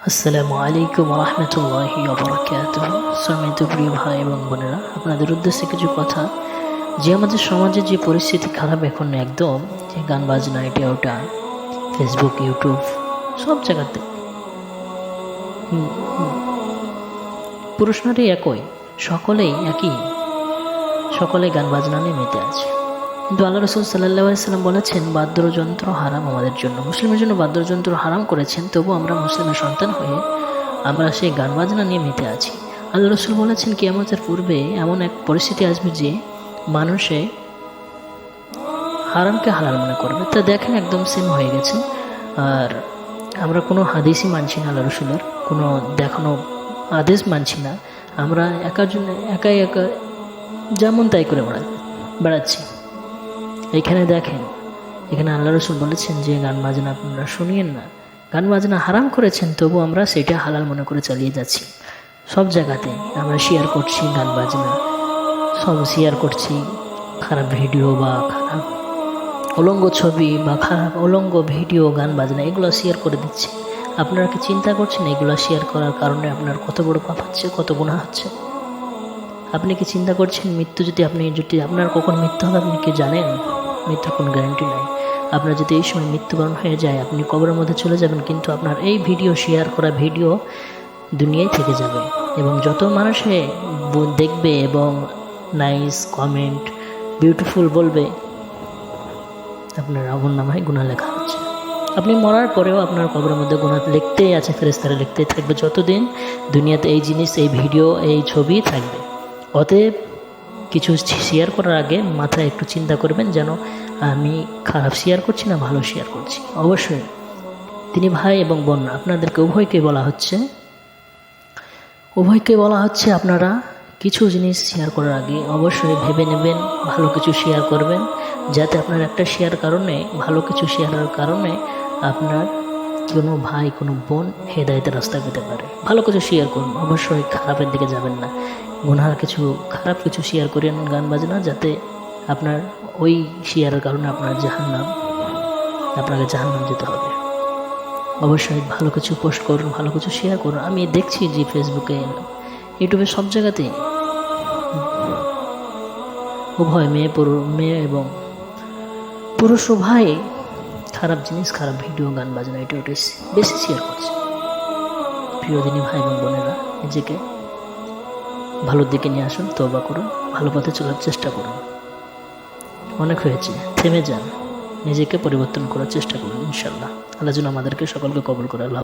আসসালামু আলাইকুম রহমতুল্লাহি অবরাকাত সম্মানিত প্রিয় ভাই এবং বোনেরা, আপনাদের উদ্দেশ্যে কিছু কথা। যে আমাদের সমাজে যে পরিস্থিতি খারাপ এখন একদম, যে গান বাজনা, এটা ওটা ফেসবুক ইউটিউব সব জায়গাতে। পুরুষ নারী একই, সকলেই একই। সকলে গান বাজনা নিয়ে মেতে আছে। কিন্তু আল্লাহ রসুল সাল্লাহ সাল্লাম বলেছেন, বাদ্যযন্ত্র হারাম আমাদের জন্য। মুসলিমের জন্য বাদ্যযন্ত্র হারাম করেছেন তবু আমরা মুসলিমের সন্তান হয়ে আমরা সেই গান বাজনা নিয়ে মেতে আছি। আল্লাহ রসুল বলেছেন, কিয়ামতের পূর্বে এমন এক পরিস্থিতি আসবে যে মানুষে হারামকে হালাল মনে করবে। তা দেখেন একদম সেম হয়ে গেছে। আর আমরা কোনো হাদিসই মানছি না আল্লাহ রসুলের, কোনো দেখানো আদেশ মানছি না। আমরা একার জন্য একাই একা, যেমন তাই করে বেড়া, বেড়াচ্ছি। এইখানে দেখেন, এখানে আল্লাহ রসুল বলেছেন যে, গান বাজনা আপনারা শুনিয়েন না। গান বাজনা হারাম করেছেন, তবু আমরা সেটা হালাল মনে করে চালিয়ে যাচ্ছি। সব জায়গাতে আমরা শেয়ার করছি গান বাজনা। সব শেয়ার করছি, খারাপ ভিডিও বা খারাপ অলঙ্গ ছবি বা খারাপ উলঙ্গ ভিডিও গান বাজনা, এগুলো শেয়ার করে দিচ্ছি। আপনারা কি চিন্তা করছেন এগুলো শেয়ার করার কারণে আপনার কত বড় পাপ হচ্ছে, কত গুণা হচ্ছে? আপনি কি চিন্তা করছেন মৃত্যু যদি আপনি, যদি আপনার কখন মৃত্যু হবে, আপনি কি জানেন? মৃত্যুর কোনো গ্যারান্টি নাই। আপনার যদি এই সময় মৃত্যুবরণ হয়ে যায়, আপনি কবরের মধ্যে চলে যাবেন, কিন্তু আপনার এই ভিডিও শেয়ার করা ভিডিও দুনিয়ায় থেকে যাবে। এবং যত মানুষে দেখবে এবং নাইস কমেন্ট বিউটিফুল বলবে, আপনার আগুন নামায় গুণা লেখা হচ্ছে। আপনি মরার পরেও আপনার কবরের মধ্যে গুণা লিখতেই আছে ফেরেস্তারা লিখতেই থাকবে। যতদিন দুনিয়াতে এই জিনিস, এই ভিডিও এই ছবি থাকবে। অতএব কিছু শেয়ার করার আগে মাথায় একটু চিন্তা করবেন যেন আমি খারাপ শেয়ার করছি না ভালো শেয়ার করছি। অবশ্যই, তিনি ভাই এবং বোন, আপনাদেরকে উভয়কে বলা হচ্ছে। উভয়কে বলা হচ্ছে আপনারা কিছু জিনিস শেয়ার করার আগে অবশ্যই ভেবে নেবেন, ভালো কিছু শেয়ার করবেন, যাতে আপনার একটা শেয়ার কারণে, ভালো কিছু শেয়ারের কারণে আপনার কোনো ভাই, কোনো বোন হেদায়তের রাস্তা পেতে পারে। ভালো কিছু শেয়ার করুন, অবশ্যই খারাপের দিকে যাবেন না। গুনহার কিছু, খারাপ কিছু শেয়ার করেন গান বাজনা, যাতে আপনার ওই শেয়ারের কারণে আপনার জাহান্নাম, আপনাকে জাহান্নাম যেতে হবে। অবশ্যই ভালো কিছু পোস্ট করুন, ভালো কিছু শেয়ার করুন। আমি দেখছি যে ফেসবুকে ইউটিউবে সব জায়গাতেই উভয় মেয়ে পুরুষ মেয়ে এবং পুরুষ উভয় খারাপ জিনিস, খারাপ ভিডিও, গান, বাজনা, এটা, ওটা বেশি শেয়ার করছে। প্রিয় দিনী ভাই এবং বোনেরা, নিজেকে ভালোর দিকে নিয়ে আসুন তবা করুন, ভালো পথে চলার চেষ্টা করুন। অনেক হয়েছে, থেমে যান, নিজেকে পরিবর্তন করার চেষ্টা করুন ইনশাল্লাহ আল্লাহ যেন আমাদেরকে সকলকে কবল করে, আল্লাহ